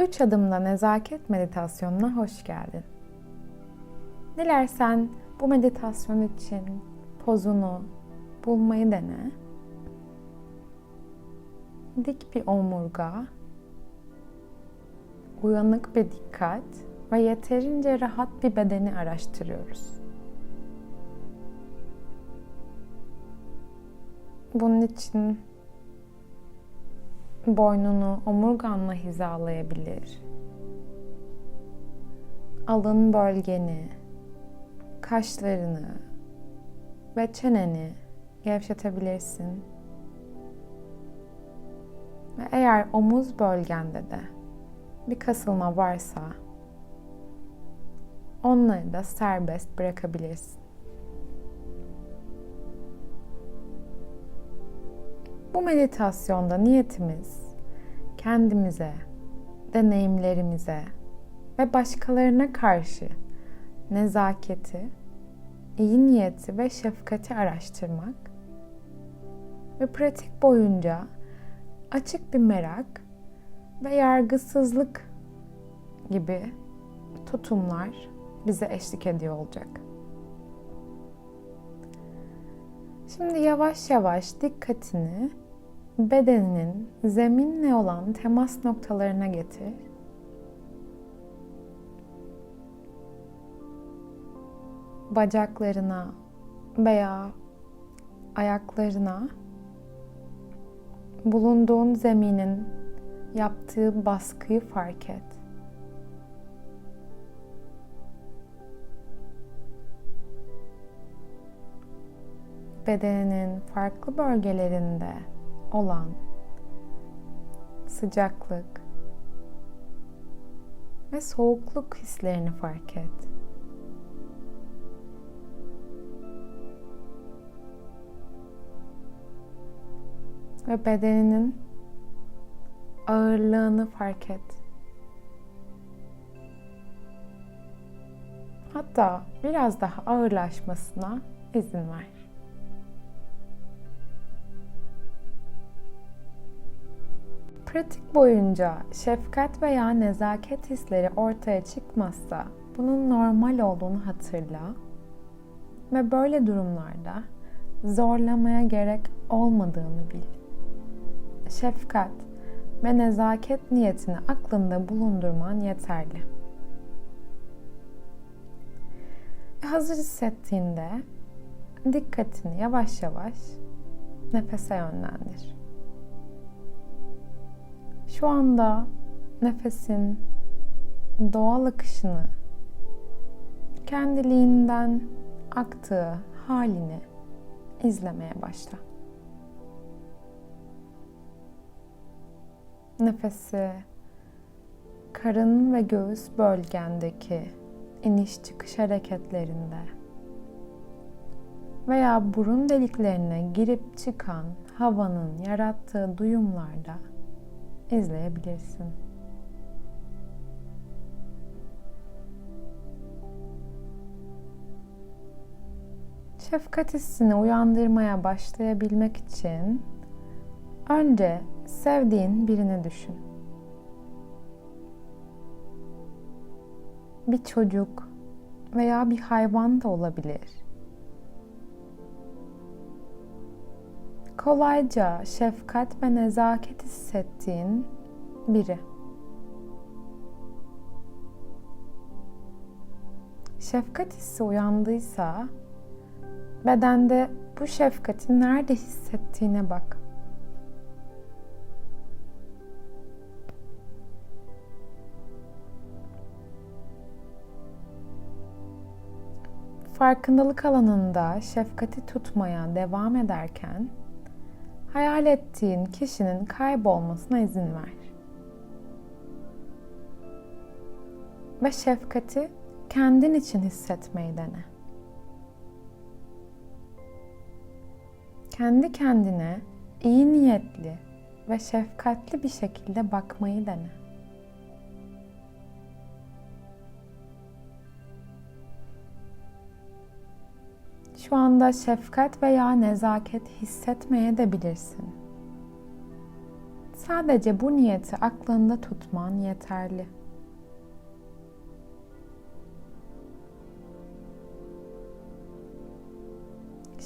3 adımla nezaket meditasyonuna hoş geldin. Dilersen bu meditasyon için pozunu bulmayı dene. Dik bir omurga, uyanık bir dikkat ve yeterince rahat bir bedeni araştırıyoruz. Bunun için boynunu omurganla hizalayabilir. Alın bölgeni, kaşlarını ve çeneni gevşetebilirsin. Ve eğer omuz bölgende de bir kasılma varsa onları da serbest bırakabilirsin. Bu meditasyonda niyetimiz kendimize, deneyimlerimize ve başkalarına karşı nezaketi, iyi niyeti ve şefkati araştırmak ve pratik boyunca açık bir merak ve yargısızlık gibi tutumlar bize eşlik ediyor olacak. Şimdi yavaş yavaş dikkatini bedeninin zeminle olan temas noktalarına getir. Bacaklarına veya ayaklarına bulunduğun zeminin yaptığı baskıyı fark et. Bedeninin farklı bölgelerinde olan sıcaklık ve soğukluk hislerini fark et. Ve bedeninin ağırlığını fark et. Hatta biraz daha ağırlaşmasına izin ver. Pratik boyunca şefkat veya nezaket hisleri ortaya çıkmazsa bunun normal olduğunu hatırla ve böyle durumlarda zorlamaya gerek olmadığını bil. Şefkat ve nezaket niyetini aklında bulundurman yeterli. Ve hazır hissettiğinde dikkatini yavaş yavaş nefese yönlendir. Şu anda nefesin doğal akışını, kendiliğinden aktığı halini izlemeye başla. Nefesi karın ve göğüs bölgendeki iniş çıkış hareketlerinde veya burun deliklerine girip çıkan havanın yarattığı duyumlarda izleyebilirsin. Şefkat hissini uyandırmaya başlayabilmek için önce sevdiğin birini düşün. Bir çocuk veya bir hayvan da olabilir. Kolayca şefkat ve nezaket hissettiğin biri. Şefkat hissi uyandıysa bedende bu şefkati nerede hissettiğine bak. Farkındalık alanında şefkati tutmaya devam ederken hayal ettiğin kişinin kaybolmasına izin ver. Ve şefkati kendin için hissetmeyi dene. Kendi kendine iyi niyetli ve şefkatli bir şekilde bakmayı dene. Şu anda şefkat veya nezaket hissetmeye de bilirsin. Sadece bu niyeti aklında tutman yeterli.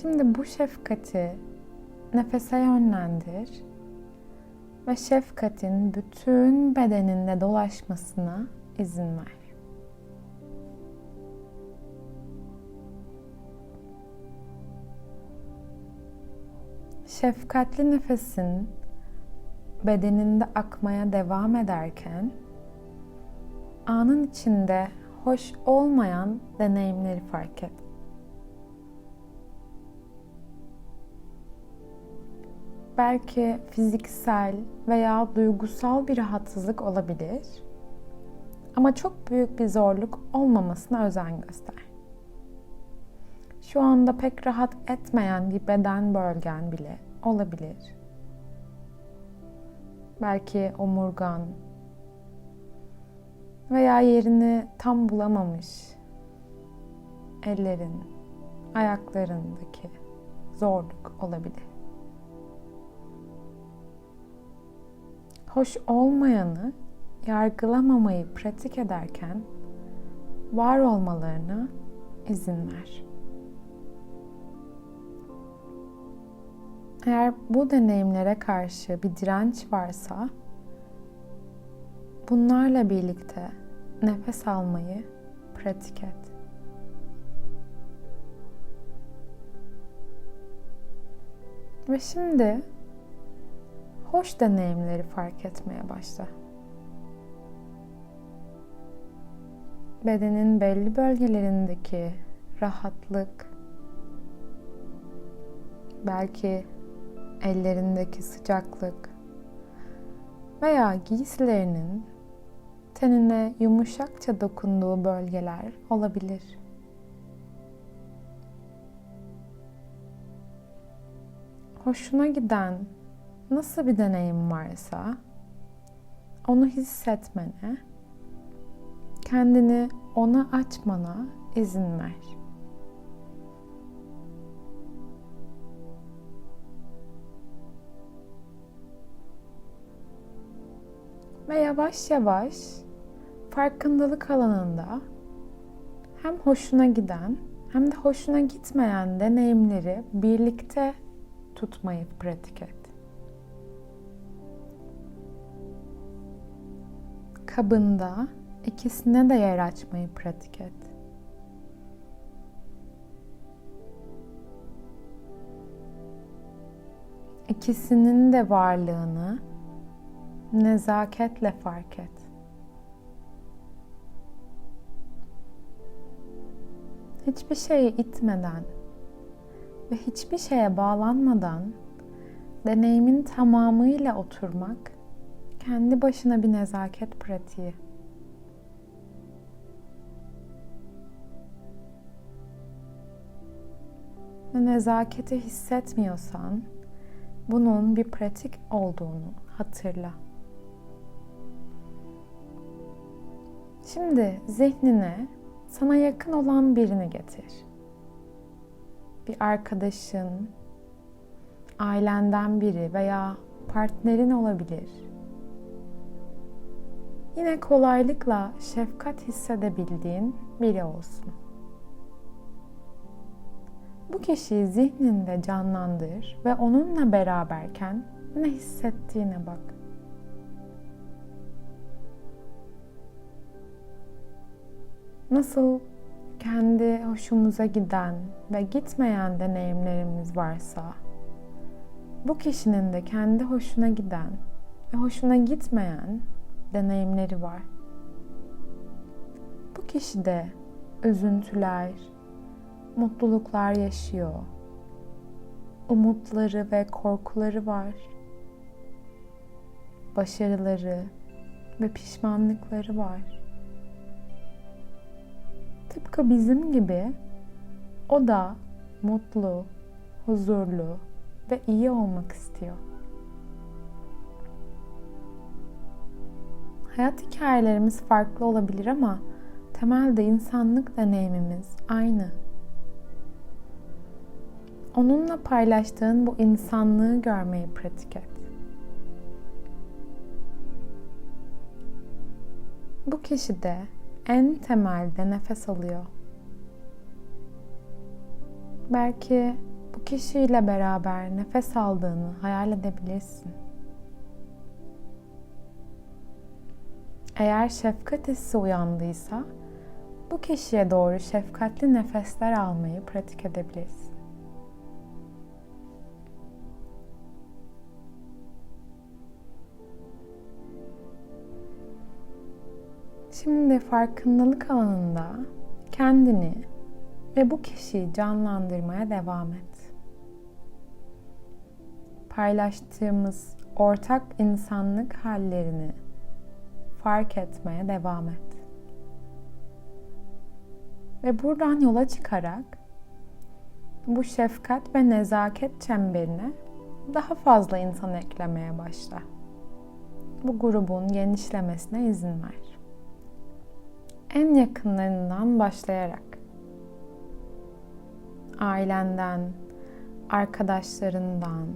Şimdi bu şefkati nefese yönlendir ve şefkatin bütün bedeninde dolaşmasına izin ver. Şefkatli nefesin bedeninde akmaya devam ederken anın içinde hoş olmayan deneyimleri fark et. Belki fiziksel veya duygusal bir rahatsızlık olabilir. Ama çok büyük bir zorluk olmamasına özen göster. Şu anda pek rahat etmeyen bir beden bölgen bile olabilir. Belki omurgan veya yerini tam bulamamış ellerin, ayaklarındaki zorluk olabilir. hoş olmayanı yargılamamayı pratik ederken var olmalarına izin ver. Eğer bu deneyimlere karşı bir direnç varsa bunlarla birlikte nefes almayı pratik et. Ve şimdi hoş deneyimleri fark etmeye başla. Bedenin belli bölgelerindeki rahatlık, belki ellerindeki sıcaklık veya giysilerinin tenine yumuşakça dokunduğu bölgeler olabilir. Hoşuna giden nasıl bir deneyim varsa onu hissetmene, kendini ona açmana izin ver. Ve yavaş yavaş farkındalık alanında hem hoşuna giden hem de hoşuna gitmeyen deneyimleri birlikte tutmayı pratik et. kabında ikisine de yer açmayı pratik et. İkisinin de varlığını nezaketle fark et. Hiçbir şeyi itmeden ve hiçbir şeye bağlanmadan deneyimin tamamıyla oturmak kendi başına bir nezaket pratiği. Ve nezaketi hissetmiyorsan bunun bir pratik olduğunu hatırla. Şimdi zihnine sana yakın olan birini getir. Bir arkadaşın, ailenden biri veya partnerin olabilir yine kolaylıkla şefkat hissedebildiğin biri olsun. Bu kişiyi zihninde canlandır ve onunla beraberken ne hissettiğine bak. Nasıl kendi hoşumuza giden ve gitmeyen deneyimlerimiz varsa bu kişinin de kendi hoşuna giden ve hoşuna gitmeyen deneyimleri var. Bu kişi de üzüntüler, mutluluklar yaşıyor. Umutları ve korkuları var. Başarıları ve pişmanlıkları var. Tıpkı bizim gibi o da mutlu, huzurlu ve iyi olmak istiyor. Hayat hikayelerimiz farklı olabilir ama temelde insanlık deneyimimiz aynı. Onunla paylaştığın bu insanlığı görmeyi pratik et. Bu kişi de en temelde nefes alıyor. Belki bu kişiyle beraber nefes aldığını hayal edebilirsin. Eğer şefkat hissi uyandıysa bu kişiye doğru şefkatli nefesler almayı pratik edebilirsin. Şimdi farkındalık alanında kendini ve bu kişiyi canlandırmaya devam et. Paylaştığımız ortak insanlık hallerini fark etmeye devam et. Ve buradan yola çıkarak bu şefkat ve nezaket çemberine daha fazla insan eklemeye başla. Bu grubun genişlemesine izin ver. En yakınlarından başlayarak ailenden, arkadaşlarından,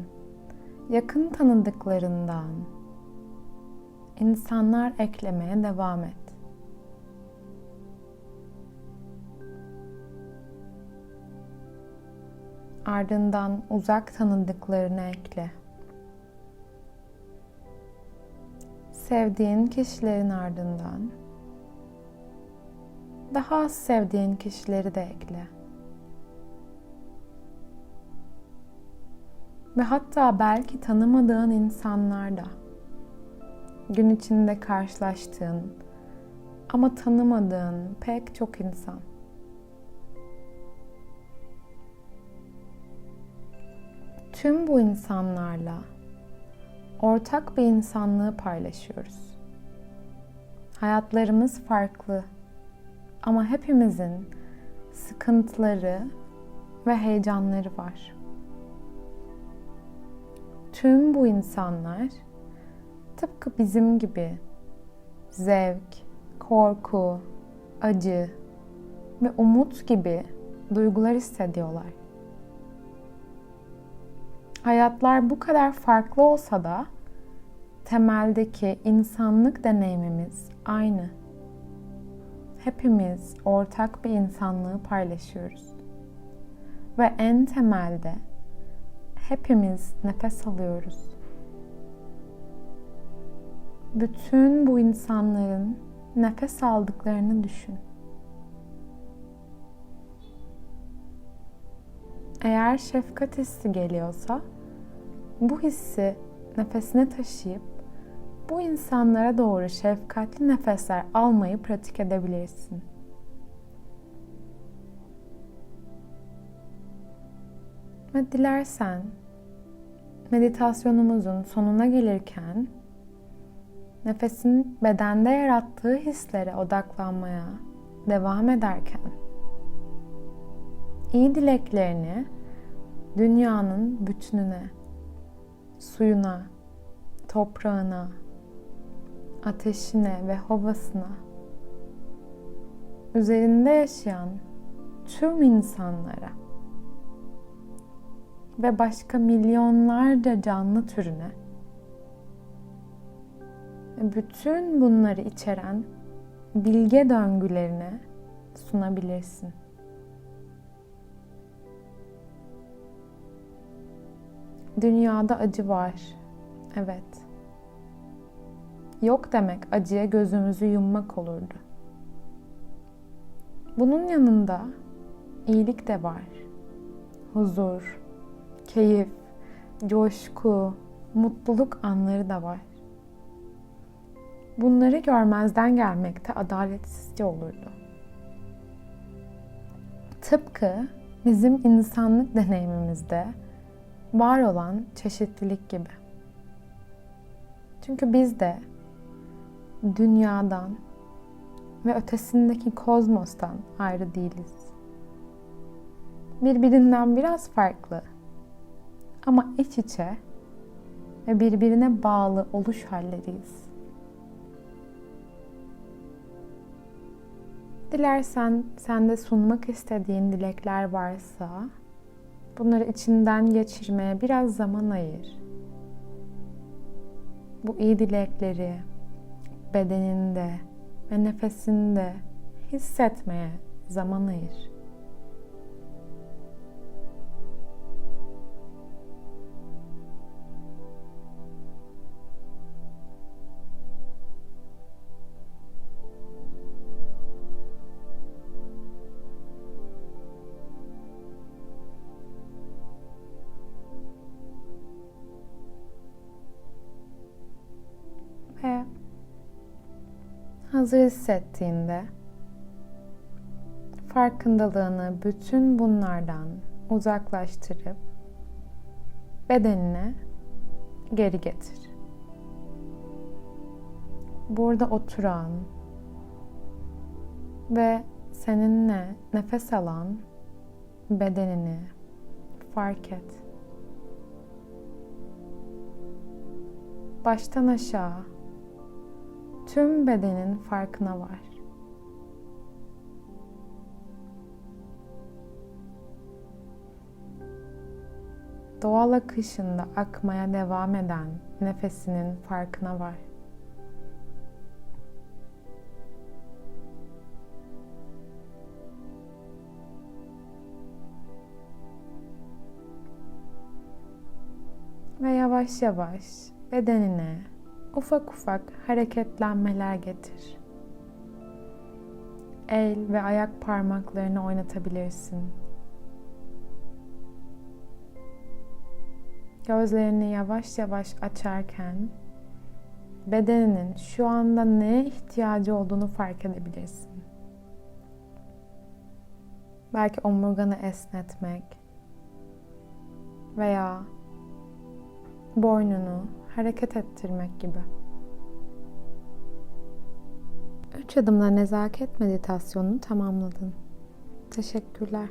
yakın tanıdıklarından insanlar eklemeye devam et. Ardından uzak tanıdıklarını ekle. Sevdiğin kişilerin ardından daha az sevdiğin kişileri de ekle. Ve hatta belki tanımadığın insanlar da gün içinde karşılaştığın ama tanımadığın pek çok insan. Tüm bu insanlarla ortak bir insanlığı paylaşıyoruz. Hayatlarımız farklı ama hepimizin sıkıntıları ve heyecanları var. Tüm bu insanlar tıpkı bizim gibi zevk, korku, acı ve umut gibi duygular hissediyorlar. Hayatlar bu kadar farklı olsa da temeldeki insanlık deneyimimiz aynı. Hepimiz ortak bir insanlığı paylaşıyoruz. Ve en temelde hepimiz nefes alıyoruz. Bütün bu insanların nefes aldıklarını düşün. Eğer şefkat hissi geliyorsa bu hissi nefesine taşıyıp bu insanlara doğru şefkatli nefesler almayı pratik edebilirsin. Ve dilersen meditasyonumuzun sonuna gelirken nefesin bedende yarattığı hislere odaklanmaya devam ederken iyi dileklerini dünyanın bütününe, suyuna, toprağına, ateşine ve havasına, üzerinde yaşayan tüm insanlara ve başka milyonlarca canlı türüne bütün bunları içeren bilge döngülerine sunabilirsin. Dünyada acı var. Evet. Yok demek acıya gözümüzü yummak olurdu. Bunun yanında iyilik de var. Huzur, keyif, coşku, mutluluk anları da var. Bunları görmezden gelmekte adaletsizce olurdu. Tıpkı bizim insanlık deneyimimizde var olan çeşitlilik gibi. Çünkü biz de dünyadan ve ötesindeki kozmostan ayrı değiliz. Birbirinden biraz farklı ama iç içe ve birbirine bağlı oluş halleriyiz. Dilersen sende sunmak istediğin dilekler varsa bunları içinden geçirmeye biraz zaman ayır. Bu iyi dilekleri bedeninde, ve nefesini de hissetmeye zaman ayır. Hazır hissettiğinde farkındalığını bütün bunlardan uzaklaştırıp bedenine geri getir. Burada oturan ve seninle nefes alan bedenini fark et. Baştan aşağı tüm bedenin farkına var. Doğal akışında akmaya devam eden nefesinin farkına var. Ve yavaş yavaş bedenine ufak ufak hareketlenmeler getir. El ve ayak parmaklarını oynatabilirsin. Gözlerini yavaş yavaş açarken bedeninin şu anda neye ihtiyacı olduğunu fark edebilirsin. Belki omurganı esnetmek veya boynunu hareket ettirmek gibi. Üç adımla nezaket meditasyonunu tamamladın. Teşekkürler.